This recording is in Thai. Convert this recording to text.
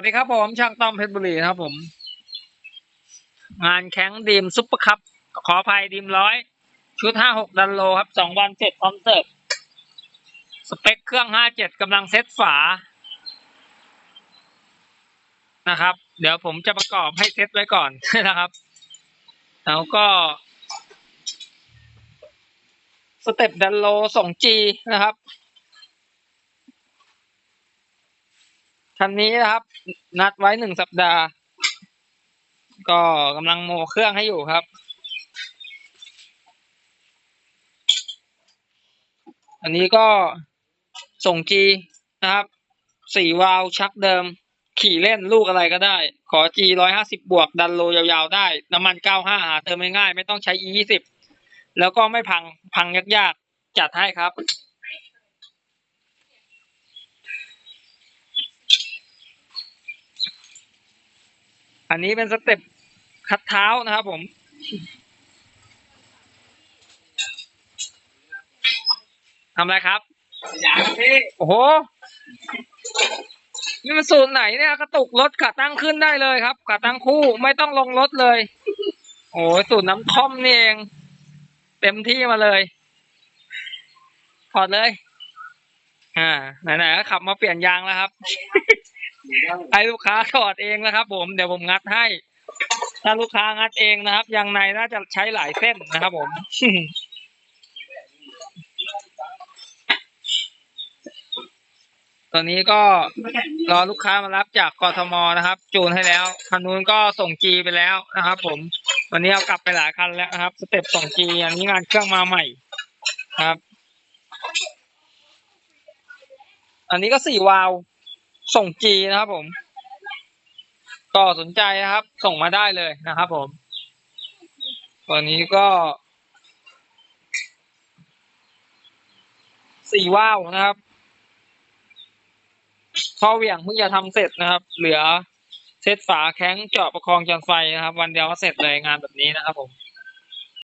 วัสดีครับผม ช่างต้อมเพชรบุรีครับผม งานแข่งดีมซุปเปอร์คัพขออภัยดีมร้อย ชุดห้าหกดันโลครับสองวันเสร็จพร้อมเสิร์ฟสเปคเครื่องห้าเจ็ดกำลังเซตฝานะครับ เดี๋ยวผมจะประกอบให้เซตไว้ก่อนนะครับ แล้วก็ สเต็ปดันโลส่งจีนะครับ คันนี้นะครับ นัดไว้หนึ่งสัปดาห์ ก็กำลังโมเครื่องให้อยู่ครับ อันนี้ก็ส่งจีนะครับสี่วาล์วชักเดิม ขี่เล่นลูกอะไรก็ได้ ขอจีร้อยห้าสิบบวก ดันโลยาวๆได้ น้ำมันเก้าห้าหาเติมง่ายๆไม่ต้องใช้ e ยี่สิบแล้วก็ไม่พังพังยากๆ จัดให้ครับ อันนี้เป็นสเต็ปคัดเท้านะครับผม ทำอะไรครับอยากพี่โอ้โห นี่มันสูตรไหนเนี่ยกระตุกรถขาตั้งขึ้นได้เลยครับขาตั้งคู่ไม่ต้องลงรถเลย โอ้ยสูตรน้ำท่อมนี่เอง เต็มที่มาเลยถอดเลย อ่า ไหนๆก็ขับมาเปลี่ยนยางแล้วครับ ให้ลูกค้าถอดเองนะครับ ผมเดี๋ยวผมงัดให้ ถ้าลูกค้างัดเองนะครับยางในน่าจะใช้หลายเส้นนะครับ ผมตอนนี้ก็รอลูกค้ามารับจากกทมนะครับ จูนให้แล้วคันนู้นก็ส่งจีไปแล้วนะครับ ผมวันนี้เอากลับไปหลายคันแล้วนะครับ สเต็ปส่งจีอันนี้งานเครื่องมาใหม่ครับ อันนี้ก็สี่วาล์ว ส่งจีนะครับผมก็สนใจนะครับ ส่งมาได้เลยนะครับผมตัวนี้ก็สี่ว่าวนะครับท่อเหวี่ยงเพิ่งจะทำเสร็จนะครับ เหลือเซตฝาแข้งเจาะประคองจานไฟนะครับ วันเดียวก็เสร็จเลยงานแบบนี้นะครับผม